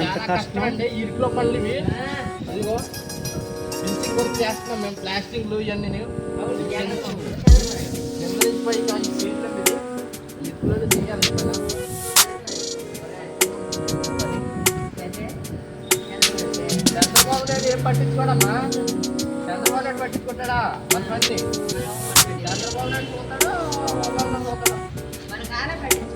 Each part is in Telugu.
ఎంత కష్టం. అండి ఇరుకులో పళ్ళు ఇవి. ఇదిగో ఫినిషింగ్ వర్క్ చేస్తున్నాం మేము. ప్లాస్టింగ్లు ఇవన్నీ. ఇరుకులోనే చేయాలి. కదా చంద్రబాబు నాయుడు ఏం పట్టించుకోడమ్మా? చంద్రబాబు నాయుడు పట్టించుకుంటాడా? మన పని చంద్రబాబు నాయుడు పోతాడా? వాళ్ళ పోతాడా? చంద్రబాబు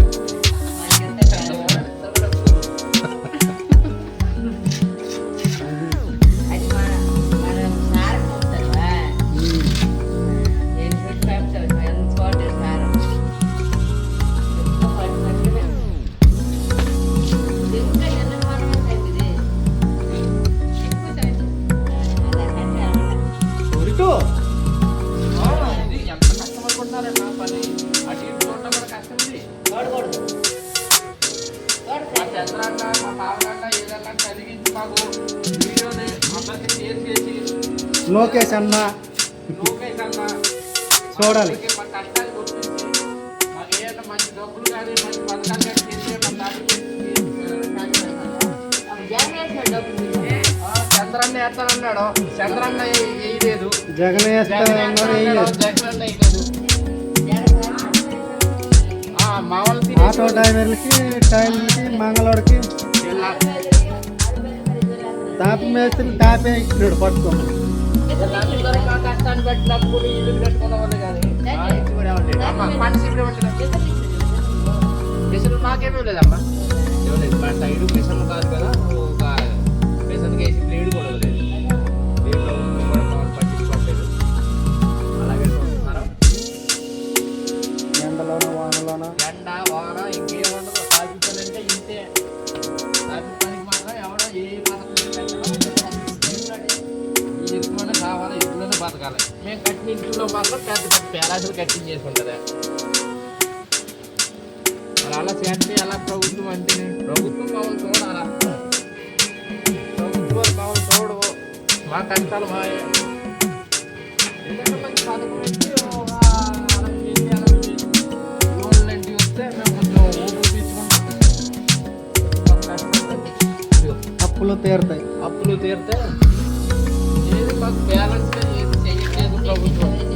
మాకు వీడియోని అందరికి షేర్ చేసి లోకేష్ అన్న. లోకేష్ అన్న. చూడాలి. అందరికీ మా కష్టాలు గుర్తించి మాకు ఏదైనా మంచి డబ్బులు కానీ మంచి పథకాలు కానీ చేసి మా దానికి చంద్రన్న వేస్తానన్నాడు చంద్రన్న వేయలేదు జగన్ జగన్ వేయలేదు. ఆటో డ్రైవర్లకి టైంకి మంగళవాడికి. ताप में असेल काय पे इकडे पडतो ಹೆಸರು ನಾಕೇನು ಇಲ್ಲ ಅಮ್ಮ ಹೆಸರು ಕಾದು ಕದಾ మేము కట్టిన ఇంట్లో మాత్రం పెద్ద పెద్ద పేరాసులు కట్టింగ్ చేసుకుంటుంది మరి అలా చేస్తే ఎలా ప్రభుత్వం అంటే? ప్రభుత్వం మామూలు చూడాలా? ప్రభుత్వం మామూలు చూడవు. మా కష్టాలు మా చేసి చేసి. అప్పులు తీరుతాయి. అప్పులు తీరితే ఏది మాకు బ్యాలెన్స్ ప్రభుత్వం.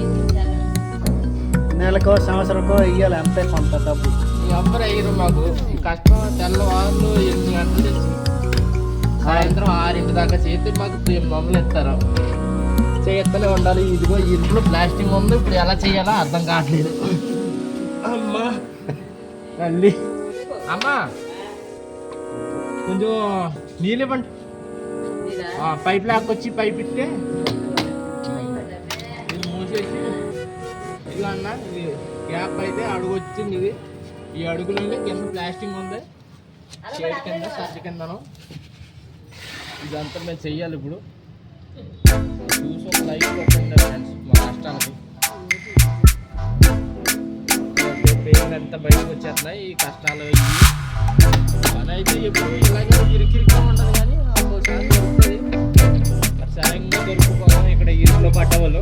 నెలకో సంవత్సరంకో ఇయ్యాలి అంతే కొంత డబ్బు. ఈ అమ్మరు అయ్యారు మాకు. ఈ కష్టం తెల్లవారులు ఎనిమిది గంటలు తెచ్చి సాయంత్రం ఆరింటి దాకా చేతి మాకు మమ్మల్ని ఇస్తారు చేస్తూనే ఉండాలి ఇదిగో ఇంట్లో ప్లాస్టిక్ ఉంది. ఇప్పుడు ఎలా చేయాలో అర్థం కావట్లేదు. అమ్మా. తల్లి. అమ్మా. కొంచెం నీళ్ళు ఇవ్వండి. ఆ, పైప్ లాక్కొచ్చి పైప్ ఇస్తే ఇది ఇలా అన్న ఇది గ్యాప్ అయితే అడుగు వచ్చింది ఇది. ఈ అడుగులోనే కింద ప్లాస్టింగ్ ఉంది. షేడ్ కింద సజ్జ కిందను ఇదంతా మేము చెయ్యాలి ఇప్పుడు. చూసి ఒక లైఫ్ కొట్టండి ఫ్రెండ్స్ మా కష్టానికి పేర్లు ఎంత బయటకు వచ్చేస్తున్నాయి ఈ కష్టాలు ఇవి పని అయితే ఎప్పుడు ఇలాగే ఇరికిరిగా ఉండదు కానీ ఒక్కోసారి దొరుకుతుంది మరి సరిగ్గా ఇక్కడ ఇరుకులో పడ్డవాళ్ళు.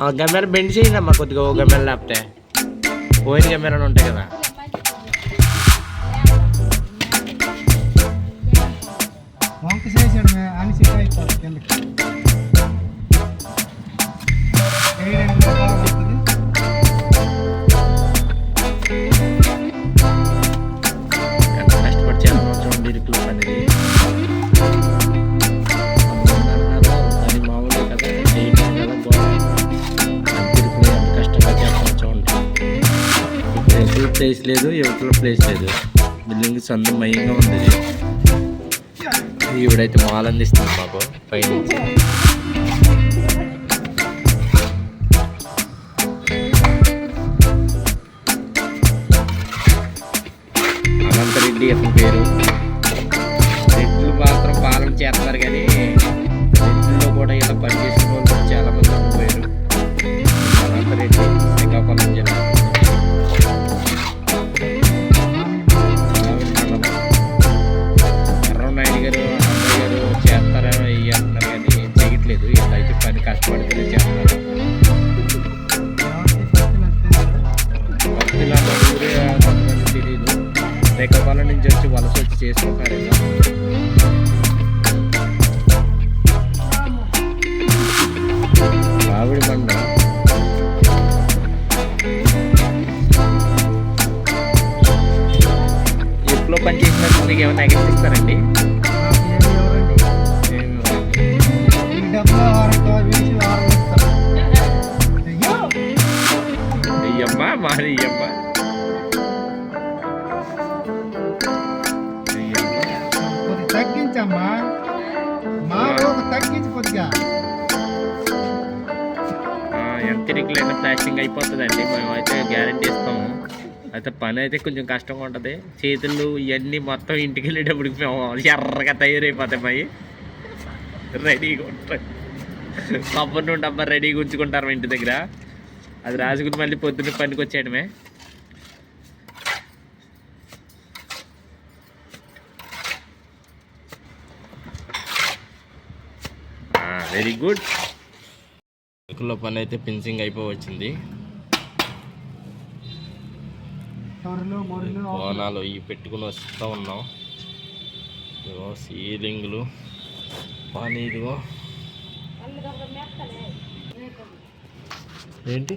ఇవ్వండి బెండ్ చేయండి కొద్దిగా ఓ కెమెరా లేకపోతే. పోయిన కెమెరాలు ఉంటాయి కదా. వంక చేసాడు అని అయిపోతుంది ప్లేస్ లేదు యువతలో ప్లేస్ లేదు. బిల్డింగ్ సొంతమయంగా ఉంది. ఈవిడైతే మాల్ అందిస్తుంది మాకు పైనుంచి అనంతరెడ్డి అతని పేరు. ఎవరండి ఏమి ఇవ్వరండి. ఈ డబ్బులో వారంతో వేసి వారం ఇస్తారు అయ్యో అయ్యమ్మ మాది అయ్యమ్మ ఎంత ఇరుకులైనా ప్లాస్టింగ్ అయిపోతుందండి. మేము అయితే గ్యారంటీ ఇస్తాము. అయితే పని అయితే కొంచెం కష్టంగా ఉంటుంది. చేతులు ఇవన్నీ మొత్తం ఇంటికి వెళ్ళేటప్పటికి మేము ఎర్రగా తయారైపోతాయి మరి రెడీగా ఉంటాయి కొబ్బరి నుండి అబ్బా రెడీగా ఉంచుకుంటారు మా ఇంటి దగ్గర. అది రాసుకుని మళ్ళీ పొద్దున్న పనికి వచ్చేయడమే. వెరీ గుడ్ ఇరుకులో పని అయితే ఫినిషింగ్ అయిపోవచ్చింది. తొరలు మొరలు కోనాలు ఇవి పెట్టుకుని వస్తూ ఉన్నాం. ఇదిగో సీలింగ్లు. పని ఇదిగో. ఏంటి?